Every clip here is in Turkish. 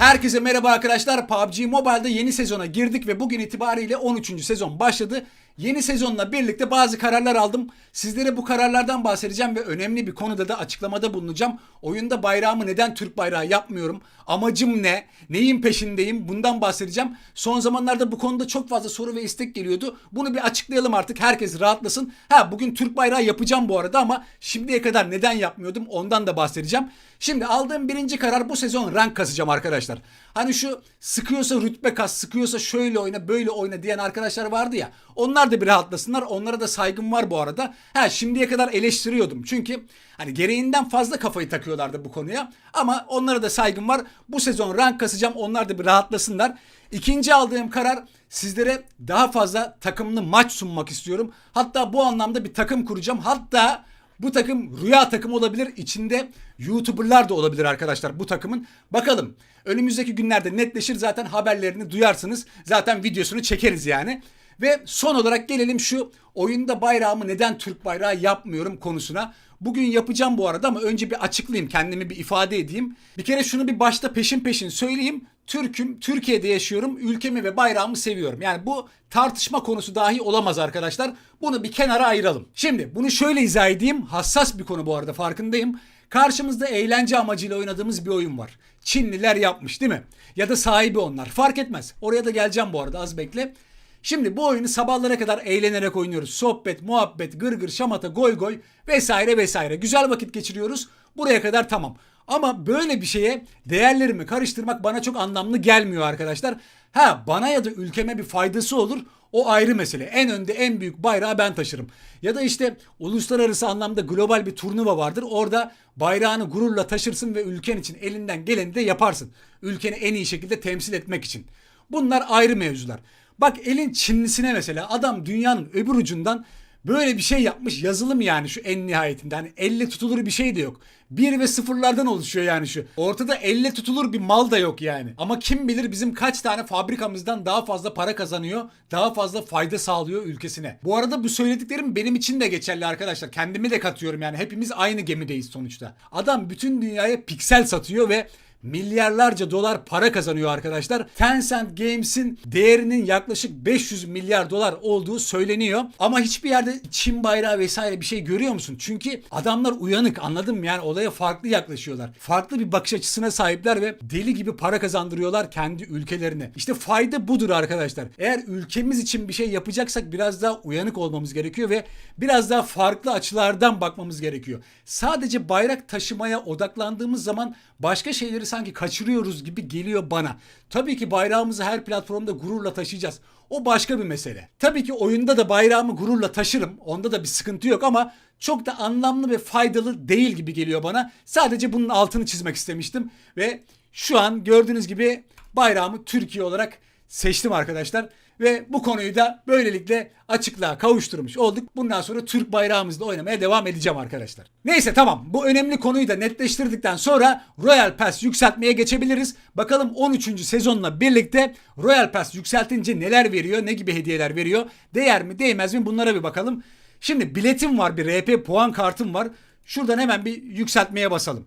Herkese merhaba arkadaşlar. PUBG Mobile'da yeni sezona girdik ve bugün itibariyle 13. sezon başladı. Yeni sezonla birlikte bazı kararlar aldım. Sizlere bu kararlardan bahsedeceğim ve önemli bir konuda da açıklamada bulunacağım. Oyunda bayrağımı neden Türk bayrağı yapmıyorum? Amacım ne? Neyin peşindeyim? Bundan bahsedeceğim. Son zamanlarda bu konuda çok fazla soru ve istek geliyordu. Bunu bir açıklayalım artık. Herkes rahatlasın. Ha bugün Türk bayrağı yapacağım bu arada ama şimdiye kadar neden yapmıyordum ondan da bahsedeceğim. Şimdi aldığım birinci karar bu sezon rank kasacağım arkadaşlar. Hani şu sıkıyorsa rütbe kas, sıkıyorsa şöyle oyna, böyle oyna diyen arkadaşlar vardı ya. Onlar da bir rahatlasınlar. Onlara da saygım var bu arada. Ha şimdiye kadar eleştiriyordum. Çünkü hani gereğinden fazla kafayı takıyorlardı bu konuya. Ama onlara da saygım var. Bu sezon rank kasacağım. Onlar da bir rahatlasınlar. İkinci aldığım karar sizlere daha fazla takımlı maç sunmak istiyorum. Hatta bu anlamda bir takım kuracağım. Hatta bu takım rüya takım olabilir. İçinde YouTuber'lar da olabilir arkadaşlar bu takımın. Bakalım. Önümüzdeki günlerde netleşir zaten haberlerini duyarsınız. Zaten videosunu çekeriz yani. Ve son olarak gelelim şu oyunda bayrağımı neden Türk bayrağı yapmıyorum konusuna. Bugün yapacağım bu arada ama önce bir açıklayayım kendimi bir ifade edeyim. Bir kere şunu bir başta peşin peşin söyleyeyim. Türk'üm, Türkiye'de yaşıyorum, ülkemi ve bayrağımı seviyorum. Yani bu tartışma konusu dahi olamaz arkadaşlar. Bunu bir kenara ayıralım. Şimdi bunu şöyle izah edeyim. Hassas bir konu bu arada farkındayım. Karşımızda eğlence amacıyla oynadığımız bir oyun var. Çinliler yapmış değil mi? Ya da sahibi onlar. Fark etmez. Oraya da geleceğim bu arada az bekle. Şimdi bu oyunu sabahlara kadar eğlenerek oynuyoruz. Sohbet, muhabbet, gırgır, şamata, goy goy vesaire vesaire. Güzel vakit geçiriyoruz. Buraya kadar tamam. Ama böyle bir şeye değerlerimi karıştırmak bana çok anlamlı gelmiyor arkadaşlar. Ha bana ya da ülkeme bir faydası olur. O ayrı mesele. En önde en büyük bayrağı ben taşırım. Ya da işte uluslararası anlamda global bir turnuva vardır. Orada bayrağını gururla taşırsın ve ülken için elinden geleni de yaparsın. Ülkeni en iyi şekilde temsil etmek için. Bunlar ayrı mevzular. Bak elin Çinlisine mesela adam dünyanın öbür ucundan böyle bir şey yapmış yazılım yani şu en nihayetinde. Hani elle tutulur bir şey de yok. Bir ve sıfırlardan oluşuyor yani şu. Ortada elle tutulur bir mal da yok yani. Ama kim bilir bizim kaç tane fabrikamızdan daha fazla para kazanıyor, daha fazla fayda sağlıyor ülkesine. Bu arada bu söylediklerim benim için de geçerli arkadaşlar. Kendimi de katıyorum yani. Hepimiz aynı gemideyiz sonuçta. Adam bütün dünyaya piksel satıyor ve milyarlarca dolar para kazanıyor arkadaşlar. Tencent Games'in değerinin yaklaşık 500 milyar dolar olduğu söyleniyor. Ama hiçbir yerde Çin bayrağı vesaire bir şey görüyor musun? Çünkü adamlar uyanık anladın mı? Yani olaya farklı yaklaşıyorlar. Farklı bir bakış açısına sahipler ve deli gibi para kazandırıyorlar kendi ülkelerine. İşte fayda budur arkadaşlar. Eğer ülkemiz için bir şey yapacaksak biraz daha uyanık olmamız gerekiyor ve biraz daha farklı açılardan bakmamız gerekiyor. Sadece bayrak taşımaya odaklandığımız zaman başka şeyleri sanki kaçırıyoruz gibi geliyor bana. Tabii ki bayrağımızı her platformda gururla taşıyacağız. O başka bir mesele. Tabii ki oyunda da bayrağımı gururla taşırım. Onda da bir sıkıntı yok ama çok da anlamlı ve faydalı değil gibi geliyor bana. Sadece bunun altını çizmek istemiştim ve şu an gördüğünüz gibi bayrağımı Türkiye olarak seçtim arkadaşlar. Ve bu konuyu da böylelikle açıklığa kavuşturmuş olduk. Bundan sonra Türk bayrağımızla oynamaya devam edeceğim arkadaşlar. Neyse tamam bu önemli konuyu da netleştirdikten sonra Royal Pass yükseltmeye geçebiliriz. Bakalım 13. sezonla birlikte Royal Pass yükseltince neler veriyor, ne gibi hediyeler veriyor, değer mi değmez mi bunlara bir bakalım. Şimdi biletim var bir RP puan kartım var. Şuradan hemen bir yükseltmeye basalım.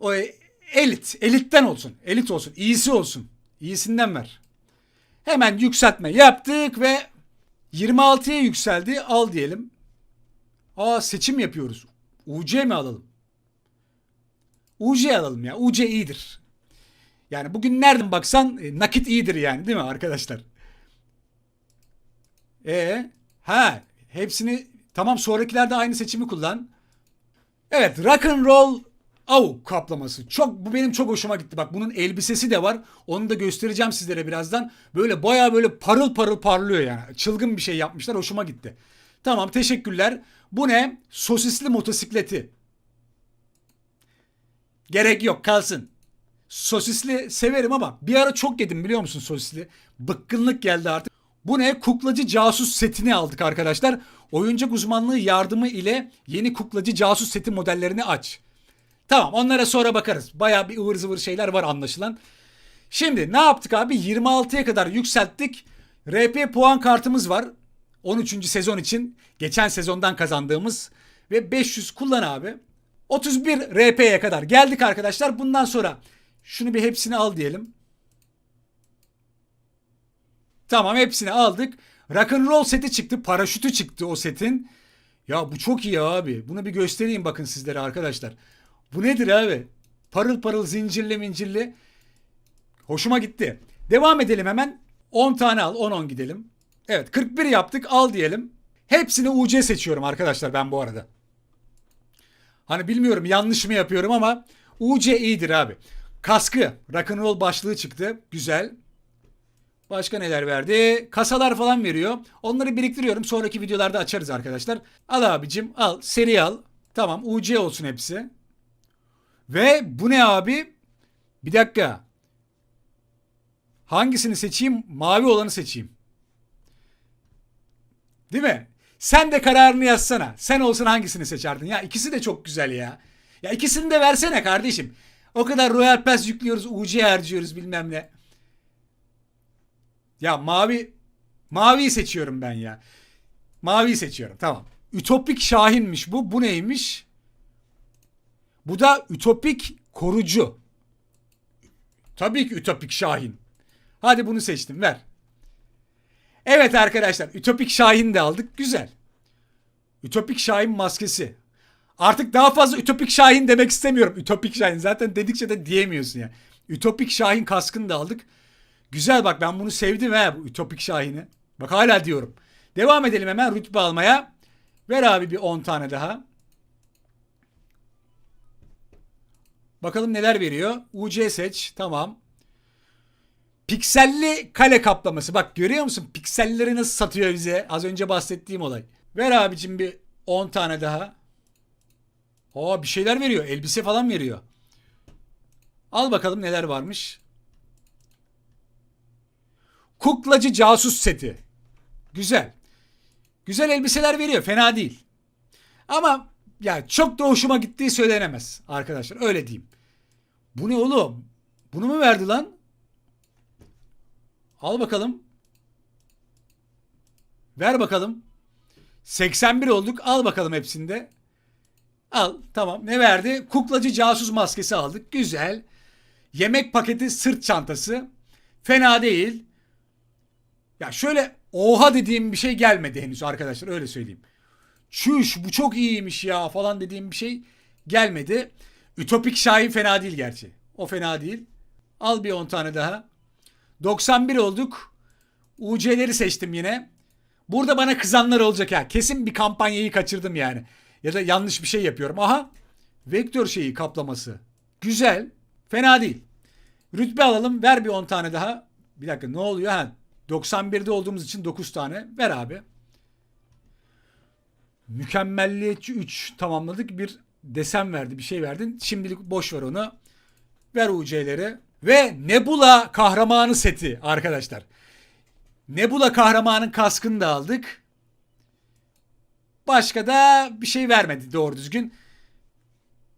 O elit, elitten olsun, elit olsun, iyisi olsun. İyisinden ver. Hemen yükseltme yaptık ve 26'ya yükseldi. Al diyelim. Aa seçim yapıyoruz. UC mi alalım? UC alalım ya. UC iyidir. Yani bugün nereden baksan e, nakit iyidir yani değil mi arkadaşlar? E ha hepsini tamam sonrakilerde aynı seçimi kullan. Evet rock and roll Av kaplaması. Çok bu benim çok hoşuma gitti. Bak bunun elbisesi de var. Onu da göstereceğim sizlere birazdan. Böyle baya böyle parıl parıl parlıyor yani. Çılgın bir şey yapmışlar. Hoşuma gitti. Tamam teşekkürler. Bu ne? Sosisli motosikleti. Gerek yok kalsın. Sosisli severim ama bir ara çok yedim biliyor musun sosisli? Bıkkınlık geldi artık. Bu ne? Kuklacı casus setini aldık arkadaşlar. Oyuncak uzmanlığı yardımı ile yeni kuklacı casus seti modellerini aç. Tamam onlara sonra bakarız. Baya bir ıvır zıvır şeyler var anlaşılan. Şimdi ne yaptık abi? 26'ya kadar yükselttik. RP puan kartımız var. 13. sezon için. Geçen sezondan kazandığımız. Ve 500 kullan abi. 31 RP'ye kadar geldik arkadaşlar. Bundan sonra Şunu bir hepsini al diyelim. Tamam hepsini aldık. Rock'n'roll seti çıktı. Paraşütü çıktı o setin. Ya bu çok iyi abi. Bunu bir göstereyim bakın sizlere arkadaşlar. Bu nedir abi? Parıl parıl zincirli mincirli. Hoşuma gitti. Devam edelim hemen. 10 tane al. 10-10 gidelim. Evet 41 yaptık. Al diyelim. Hepsini UC seçiyorum arkadaşlar ben bu arada. Hani bilmiyorum yanlış mı yapıyorum ama UC iyidir abi. Kaskı, rock'n'roll başlığı çıktı. Güzel. Başka neler verdi? Kasalar falan veriyor. Onları biriktiriyorum. Sonraki videolarda açarız arkadaşlar. Al abicim al. Seri al. Tamam UC olsun hepsi. Ve bu ne abi? Bir dakika. Hangisini seçeyim? Mavi olanı seçeyim. Değil mi? Sen de kararını yazsana. Sen olsun hangisini seçerdin? Ya ikisi de çok güzel ya. Ya ikisini de versene kardeşim. O kadar Royal Pass yüklüyoruz, UC harcıyoruz bilmem ne. Ya mavi maviyi seçiyorum ben ya. Maviyi seçiyorum. Tamam. Ütopik Şahin'miş bu. Bu neymiş? Bu da Ütopik Korucu. Tabii ki Ütopik Şahin. Hadi bunu seçtim. Ver. Evet arkadaşlar. Ütopik Şahin de aldık. Güzel. Ütopik Şahin maskesi. Artık daha fazla Ütopik Şahin demek istemiyorum. Ütopik Şahin. Zaten dedikçe de diyemiyorsun ya. Ütopik Şahin kaskını da aldık. Güzel bak ben bunu sevdim he bu Ütopik Şahin'i. Bak hala diyorum. Devam edelim hemen rütbe almaya. Ver abi bir 10 tane daha. Bakalım neler veriyor. UC seç. Tamam. Pikselli kale kaplaması. Bak görüyor musun? Pikselleri nasıl satıyor bize? Az önce bahsettiğim olay. Ver abicim bir 10 tane daha. Aa bir şeyler veriyor. Elbise falan veriyor. Al bakalım neler varmış. Kuklacı casus seti. Güzel. Güzel elbiseler veriyor. Fena değil. Ama ya çok da hoşuma gittiği söylenemez arkadaşlar. Öyle diyeyim. Bu ne oğlum? Bunu mu verdi lan? Al bakalım. Ver bakalım. 81 olduk. Al bakalım hepsinde. Al. Tamam. Ne verdi? Kuklacı casus maskesi aldık. Güzel. Yemek paketi sırt çantası. Fena değil. Ya şöyle oha dediğim bir şey gelmedi henüz arkadaşlar öyle söyleyeyim. Çüş bu çok iyiymiş ya falan dediğim bir şey gelmedi. Ütopik Şahin fena değil gerçi. O fena değil. Al bir 10 tane daha. 91 olduk. UC'leri seçtim yine. Burada bana kızanlar olacak ha. Kesin bir kampanyayı kaçırdım yani. Ya da yanlış bir şey yapıyorum. Aha. Vektör şeyi kaplaması. Güzel. Fena değil. Rütbe alalım. Ver bir 10 tane daha. Bir dakika ne oluyor? Ha, 91'de olduğumuz için 9 tane. Ver abi. Mükemmelliyetçi 3 tamamladık. Bir desen verdi. Bir şey verdin. Şimdilik boş ver onu. Ver UC'leri. Ve Nebula kahramanı seti arkadaşlar. Nebula kahramanın kaskını da aldık. Başka da bir şey vermedi doğru düzgün.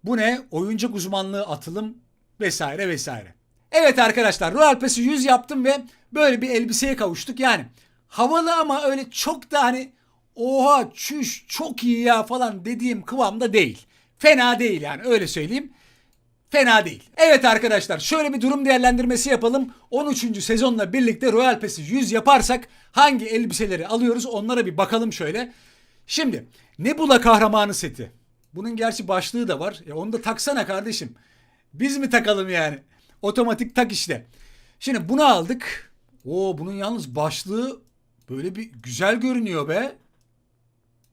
Bu ne? Oyuncak uzmanlığı atılım vesaire vesaire. Evet arkadaşlar Royal Pass'i 100 yaptım ve böyle bir elbiseye kavuştuk. Yani havalı ama öyle çok da hani oha çüş çok iyi ya falan dediğim kıvamda değil. Fena değil yani öyle söyleyeyim. Fena değil. Evet arkadaşlar şöyle bir durum değerlendirmesi yapalım. 13. sezonla birlikte Royal Pass'i 100 yaparsak hangi elbiseleri alıyoruz onlara bir bakalım şöyle. Şimdi Nebula kahramanı seti. Bunun gerçi başlığı da var. Ya onu da taksana kardeşim. Biz mi takalım yani? Otomatik tak işte. Şimdi bunu aldık. Oo bunun yalnız başlığı böyle bir güzel görünüyor be.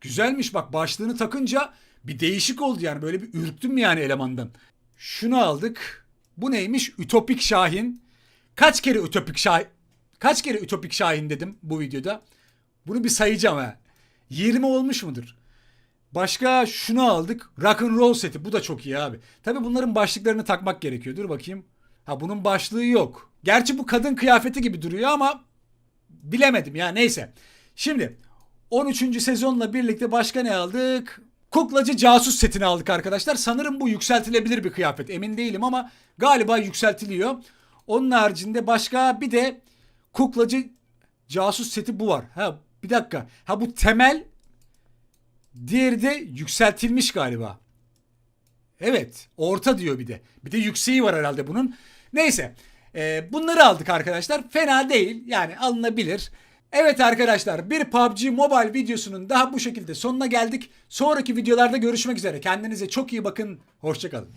Güzelmiş bak başlığını takınca bir değişik oldu yani. Böyle bir ürktüm yani elemandan. Şunu aldık. Bu neymiş? Ütopik Şahin. Kaç kere Ütopik Şahin? Kaç kere Ütopik Şahin dedim bu videoda. Bunu bir sayacağım ha. 20 olmuş mudur? Başka şunu aldık. Rock and roll seti. Bu da çok iyi abi. Tabi bunların başlıklarını takmak gerekiyor. Dur bakayım. Ha bunun başlığı yok. Gerçi bu kadın kıyafeti gibi duruyor ama bilemedim ya neyse. Şimdi 13. sezonla birlikte başka ne aldık? Kuklacı casus setini aldık arkadaşlar. Sanırım bu yükseltilebilir bir kıyafet. Emin değilim ama galiba yükseltiliyor. Onun haricinde başka bir de kuklacı casus seti bu var. Ha bir dakika. Ha bu temel Diğeri de yükseltilmiş galiba. Evet. Orta diyor bir de. Bir de yükseği var herhalde bunun. Neyse. e, bunları aldık arkadaşlar. Fena değil. Yani alınabilir. Evet arkadaşlar bir PUBG Mobile videosunun daha bu şekilde sonuna geldik. Sonraki videolarda görüşmek üzere. Kendinize çok iyi bakın. Hoşçakalın.